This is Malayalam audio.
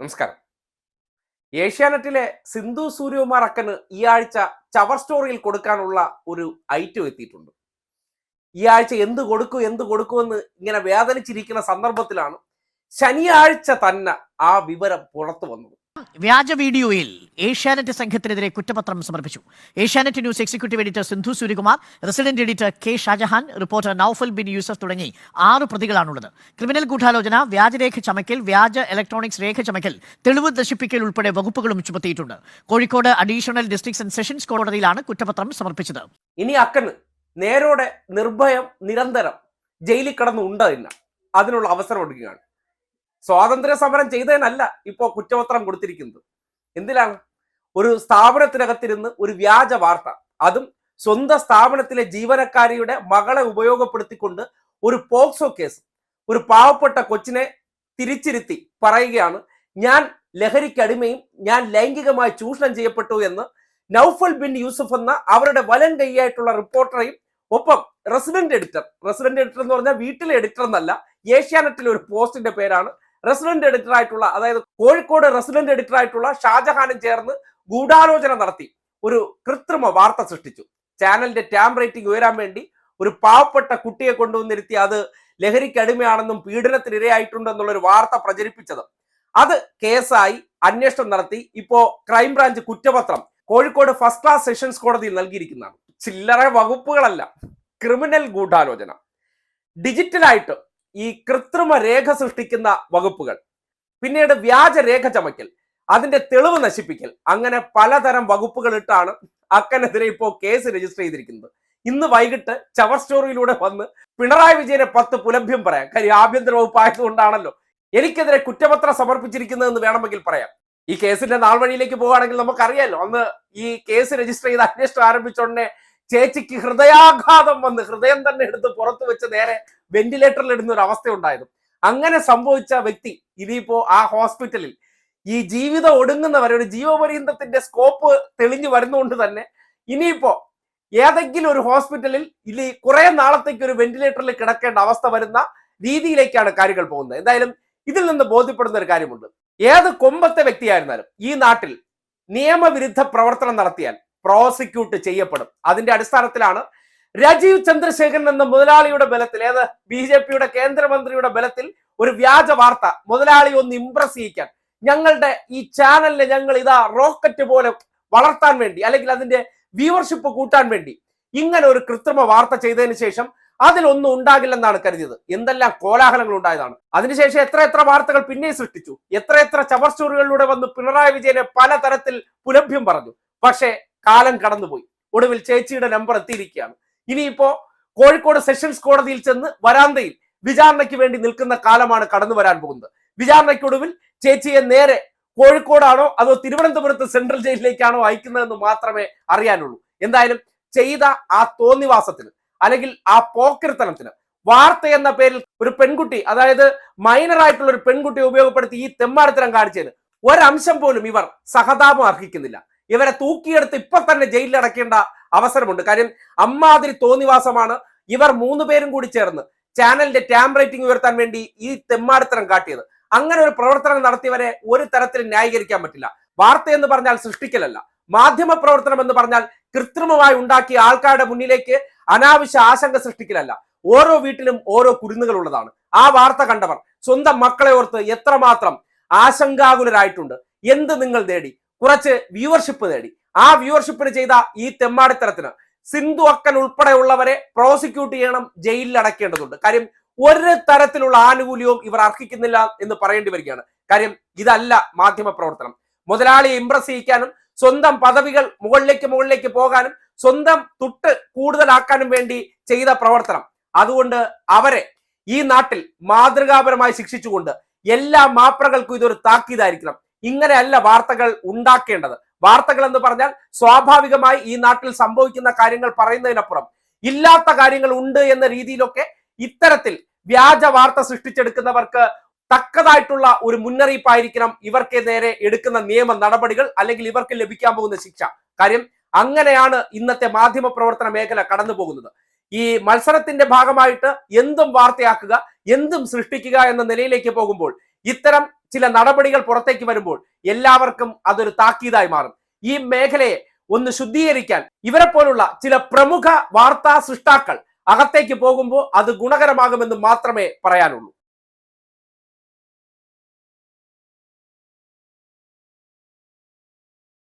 നമസ്കാരം. ഏഷ്യാനെറ്റിലെ സിന്ധു സൂര്യകുമാർ അക്കന് ഈ ആഴ്ച ചവർ സ്റ്റോറിയിൽ കൊടുക്കാനുള്ള ഒരു ഐറ്റം എത്തിയിട്ടുണ്ട്. ഈ ആഴ്ച എന്ത് കൊടുക്കും എന്ത് കൊടുക്കുമെന്ന് ഇങ്ങനെ വേദനിച്ചിരിക്കുന്ന സന്ദർഭത്തിലാണ് ശനിയാഴ്ച തന്നെ ആ വിവരം പുറത്തു വന്നത്. വ്യാജ വീഡിയോയിൽ ഏഷ്യാനെറ്റ് സംഘത്തിനെതിരെ കുറ്റപത്രം സമർപ്പിച്ചു. Asianet news executive editor Sindhu Suryakumar resident editor K Shajahan reporter Noufal bin Yusuf തുടങ്ങി ആറ് പ്രതികളാണുള്ളത്. ക്രിമിനൽ ഗൂഢാലോചന വ്യാജരേഖ ചമക്കൽ വ്യാജ ഇലക്ട്രോണിക്സ് രേഖ ചമക്കൽ തെളിവ് നശിപ്പിക്കൽ ഉൾപ്പെടെ വകുപ്പുകളും ചുമത്തിയിട്ടുണ്ട്. Kozhikode additional district and sessions കോടതിയിലാണ് കുറ്റപത്രം സമർപ്പിച്ചത്. ഇനി അക്കന് നേരോടെ നിർഭയം നിരന്തരം ജയിലിൽ കിടന്ന് അതിനുള്ള അവസരം കൊടുക്കുകയാണ് സ്വാതന്ത്ര്യ സമരം ചെയ്തതിനല്ല ഇപ്പോൾ കുറ്റപത്രം കൊടുത്തിരിക്കുന്നത്. എന്തിനാണ് ഒരു സ്ഥാപനത്തിനകത്തിരുന്ന് ഒരു വ്യാജ വാർത്ത. അതും സ്വന്തം സ്ഥാപനത്തിലെ ജീവനക്കാരിയുടെ മകളെ ഉപയോഗപ്പെടുത്തിക്കൊണ്ട് ഒരു പോക്സോ കേസ്. ഒരു പാവപ്പെട്ട കൊച്ചിനെ തിരിച്ചിരുത്തി പറയുകയാണ് ഞാൻ ലഹരിക്ക് അടിമയും ഞാൻ ലൈംഗികമായി ചൂഷണം ചെയ്യപ്പെട്ടു എന്ന് നൌഫൽ ബിൻ യൂസുഫ് എന്ന അവരുടെ വലൻ കൈയായിട്ടുള്ള റിപ്പോർട്ടറെയും ഒപ്പം റെസിഡന്റ് എഡിറ്റർ. റെസിഡന്റ് എഡിറ്റർ എന്ന് പറഞ്ഞാൽ വീട്ടിലെ എഡിറ്റർ എന്നല്ല ഏഷ്യാനെറ്റിലെ ഒരു പോസ്റ്റിന്റെ പേരാണ് റെസിഡന്റ് എഡിറ്റർ ആയിട്ടുള്ള അതായത് കോഴിക്കോട് റെസിഡന്റ് എഡിറ്റർ ആയിട്ടുള്ള ഷാജഹാനും ചേർന്ന് ഗൂഢാലോചന നടത്തി. ഒരു കൃത്രിമ വാർത്ത സൃഷ്ടിച്ചു. ചാനലിന്റെ ടാം റേറ്റിംഗ് ഉയരാൻ വേണ്ടി ഒരു പാവപ്പെട്ട കുട്ടിയെ കൊണ്ടുവന്നിരുത്തി അത് ലഹരിക്ക് അടിമയാണെന്നും പീഡനത്തിന് ഇരയായിട്ടുണ്ടെന്നുള്ളൊരു വാർത്ത പ്രചരിപ്പിച്ചത്. അത് കേസായി അന്വേഷണം നടത്തി. ഇപ്പോ ക്രൈംബ്രാഞ്ച് കുറ്റപത്രം കോഴിക്കോട് ഫസ്റ്റ് ക്ലാസ് സെഷൻസ് കോടതിയിൽ നൽകിയിരിക്കുന്നതാണ്. ചില്ലറ വകുപ്പുകളല്ല ക്രിമിനൽ ഗൂഢാലോചന. ഡിജിറ്റലായിട്ട് ഈ കൃത്രിമ രേഖ സൃഷ്ടിക്കുന്ന വകുപ്പുകൾ. പിന്നീട് വ്യാജ രേഖ ചമയ്ക്കൽ അതിന്റെ തെളിവ് നശിപ്പിക്കൽ അങ്ങനെ പലതരം വകുപ്പുകൾ ഇട്ടാണ് അക്കനെതിരെ ഇപ്പോൾ കേസ് രജിസ്റ്റർ ചെയ്തിരിക്കുന്നത്. ഇന്ന് വൈകിട്ട് ചവർ സ്റ്റോറിയിലൂടെ വന്ന് പിണറായി വിജയനെ പത്ത് പുലഭ്യം പറയാം. കാര്യം ആഭ്യന്തര വകുപ്പ് ആയതുകൊണ്ടാണല്ലോ എനിക്കെതിരെ കുറ്റപത്രം സമർപ്പിച്ചിരിക്കുന്നതെന്ന് വേണമെങ്കിൽ പറയാം. ഈ കേസിന്റെ നാൾ വഴിയിലേക്ക് പോവുകയാണെങ്കിൽ നമുക്കറിയാലോ അന്ന് ഈ കേസ് രജിസ്റ്റർ ചെയ്ത് അന്വേഷണം ആരംഭിച്ച ഉടനെ ചേച്ചിക്ക് ഹൃദയാഘാതം വന്ന് ഹൃദയം തന്നെ എടുത്ത് പുറത്തു വെച്ച് നേരെ വെന്റിലേറ്ററിൽ ഇടുന്ന ഒരു അവസ്ഥ ഉണ്ടായിരുന്നു. അങ്ങനെ സംഭവിച്ച വ്യക്തി ഇനിയിപ്പോ ആ ഹോസ്പിറ്റലിൽ ഈ ജീവിതം ഒടുങ്ങുന്നവരെ ഒരു ജീവപര്യന്തത്തിന്റെ സ്കോപ്പ് തെളിഞ്ഞു വരുന്നതുകൊണ്ട് തന്നെ ഇനിയിപ്പോ ഏതെങ്കിലും ഒരു ഹോസ്പിറ്റലിൽ ഇനി കുറെ നാളത്തേക്ക് ഒരു വെന്റിലേറ്ററിൽ കിടക്കേണ്ട അവസ്ഥ വരുന്ന രീതിയിലേക്കാണ് കാര്യങ്ങൾ പോകുന്നത്. എന്തായാലും ഇതിൽ നിന്ന് ബോധ്യപ്പെടുന്ന ഒരു കാര്യമുണ്ട്. ഏത് കൊമ്പത്തെ വ്യക്തിയായിരുന്നാലും ഈ നാട്ടിൽ നിയമവിരുദ്ധ പ്രവർത്തനം നടത്തിയാൽ പ്രോസിക്യൂട്ട് ചെയ്യപ്പെടും. അതിന്റെ അടിസ്ഥാനത്തിലാണ് രാജീവ് ചന്ദ്രശേഖരൻ എന്ന മുതലാളിയുടെ ബലത്തിൽ ഏത് ബി ജെ പിയുടെ കേന്ദ്രമന്ത്രിയുടെ ബലത്തിൽ ഒരു വ്യാജ വാർത്ത മുതലാളി ഒന്ന് ഇംപ്രസ് ചെയ്യിക്കാൻ. ഞങ്ങളുടെ ഈ ചാനലിനെ ഞങ്ങൾ ഇതാ റോക്കറ്റ് പോലെ വളർത്താൻ വേണ്ടി അല്ലെങ്കിൽ അതിന്റെ വ്യൂവർഷിപ്പ് കൂട്ടാൻ വേണ്ടി ഇങ്ങനെ ഒരു കൃത്രിമ വാർത്ത ചെയ്തതിന് ശേഷം അതിലൊന്നും ഉണ്ടാകില്ലെന്നാണ് കരുതിയത്. എന്തെല്ലാം കോലാഹലങ്ങൾ ഉണ്ടായതാണ്. അതിനുശേഷം എത്ര എത്ര വാർത്തകൾ പിന്നെ സൃഷ്ടിച്ചു. എത്ര എത്ര ചവർ സ്റ്റോറികളിലൂടെ വന്ന് പിണറായി വിജയനെ പലതരത്തിൽ പുലഭ്യം പറഞ്ഞു. പക്ഷേ കാലം കടന്നുപോയി. ഒടുവിൽ ചേച്ചിയുടെ നമ്പർ എത്തിയിരിക്കുകയാണ്. ഇനിയിപ്പോ കോഴിക്കോട് സെഷൻസ് കോടതിയിൽ ചെന്ന് വരാന്തയിൽ വിചാരണയ്ക്ക് വേണ്ടി നിൽക്കുന്ന കാലമാണ് കടന്നു വരാൻ പോകുന്നത്. വിചാരണയ്ക്കൊടുവിൽ ചേച്ചിയെ നേരെ കോഴിക്കോടാണോ അതോ തിരുവനന്തപുരത്ത് സെൻട്രൽ ജയിലിലേക്കാണോ അയക്കുന്നതെന്ന് മാത്രമേ അറിയാനുള്ളൂ. എന്തായാലും ചെയ്ത ആ തോന്നിവാസത്തിന് അല്ലെങ്കിൽ ആ പോക്കിർത്തനത്തിന് വാർത്ത എന്ന പേരിൽ ഒരു പെൺകുട്ടി അതായത് മൈനറായിട്ടുള്ള ഒരു പെൺകുട്ടി ഉപയോഗപ്പെടുത്തി ഈ തെമ്മാടിത്തരം കാണിച്ചതിന് ഒരംശം പോലും ഇവർ സഹതാപം അർഹിക്കുന്നില്ല. ഇവരെ തൂക്കിയെടുത്ത് ഇപ്പൊ തന്നെ ജയിലിൽ അടക്കേണ്ട അവസരമുണ്ട്. കാര്യം അമ്മാതിരി തോന്നിവാസമാണ് ഇവർ മൂന്ന് പേരും കൂടി ചേർന്ന് ചാനലിന്റെ ടാം റേറ്റിംഗ് ഉയർത്താൻ വേണ്ടി ഈ തെമ്മാടിത്തരം കാട്ടിയത്. അങ്ങനെ ഒരു പ്രവർത്തനം നടത്തിയവരെ ഒരു തരത്തിൽ ന്യായീകരിക്കാൻ പറ്റില്ല. വാർത്ത എന്ന് പറഞ്ഞാൽ സൃഷ്ടിക്കലല്ല. മാധ്യമ പ്രവർത്തനം എന്ന് പറഞ്ഞാൽ കൃത്രിമമായി ഉണ്ടാക്കിയ ആൾക്കാരുടെ മുന്നിലേക്ക് അനാവശ്യ ആശങ്ക സൃഷ്ടിക്കലല്ല. ഓരോ വീട്ടിലും ഓരോ കുരുന്നുകൾ ഉള്ളതാണ്. ആ വാർത്ത കണ്ടവർ സ്വന്തം മക്കളെ ഓർത്ത് എത്രമാത്രം ആശങ്കാകുലരായിട്ടുണ്ട്. എന്ത് നിങ്ങൾ നേടി? കുറച്ച് വ്യൂവർഷിപ്പ് നേടി. ആ വ്യൂവർഷിപ്പിന് ചെയ്ത ഈ തെമ്മാടിത്തരത്തിന് സിന്ധു അക്കൻ ഉൾപ്പെടെയുള്ളവരെ പ്രോസിക്യൂട്ട് ചെയ്യണം ജയിലിൽ അടയ്ക്കേണ്ടതുണ്ട്. കാര്യം ഒരു തരത്തിലുള്ള ആനുകൂല്യവും ഇവർ അർഹിക്കുന്നില്ല എന്ന് പറയേണ്ടി വരികയാണ്. കാര്യം ഇതല്ല മാധ്യമ പ്രവർത്തനം. മുതലാളിയെ ഇംപ്രസ് ചെയ്യിക്കാനും സ്വന്തം പദവികൾ മുകളിലേക്ക് മുകളിലേക്ക് പോകാനും സ്വന്തം തുട്ട് കൂടുതലാക്കാനും വേണ്ടി ചെയ്ത പ്രവർത്തനം. അതുകൊണ്ട് അവരെ ഈ നാട്ടിൽ മാതൃകാപരമായി ശിക്ഷിച്ചുകൊണ്ട് എല്ലാ മാപ്രകൾക്കും ഇതൊരു താക്കീതായിരിക്കണം. ഇങ്ങനെയല്ല വാർത്തകൾ ഉണ്ടാക്കേണ്ടത്. വാർത്തകൾ എന്ന് പറഞ്ഞാൽ സ്വാഭാവികമായി ഈ നാട്ടിൽ സംഭവിക്കുന്ന കാര്യങ്ങൾ പറയുന്നതിനപ്പുറം ഇല്ലാത്ത കാര്യങ്ങൾ ഉണ്ട് എന്ന രീതിയിലൊക്കെ ഇത്തരത്തിൽ വ്യാജ വാർത്ത സൃഷ്ടിച്ചെടുക്കുന്നവർക്ക് തക്കതായിട്ടുള്ള ഒരു മുന്നറിയിപ്പായിരിക്കണം ഇവർക്ക് നേരെ എടുക്കുന്ന നിയമ നടപടികൾ അല്ലെങ്കിൽ ഇവർക്ക് ലഭിക്കാൻ പോകുന്ന ശിക്ഷ. കാര്യം അങ്ങനെയാണ് ഇന്നത്തെ മാധ്യമ പ്രവർത്തന മേഖല കടന്നു പോകുന്നത്. ഈ മത്സരത്തിന്റെ ഭാഗമായിട്ട് എന്തും വാർത്തയാക്കുക എന്തും സൃഷ്ടിക്കുക എന്ന നിലയിലേക്ക് പോകുമ്പോൾ ഇത്തരം ചില നടപടികൾ പുറത്തേക്ക് വരുമ്പോൾ എല്ലാവർക്കും അതൊരു താക്കീതായി മാറും. ഈ മേഖലയെ ഒന്ന് ശുദ്ധീകരിക്കാൻ ഇവരെ പോലുള്ള ചില പ്രമുഖ വാർത്താ സൃഷ്ടാക്കൾ അകത്തേക്ക് പോകുമ്പോൾ അത് ഗുണകരമാകുമെന്ന് മാത്രമേ പറയാനുള്ളൂ.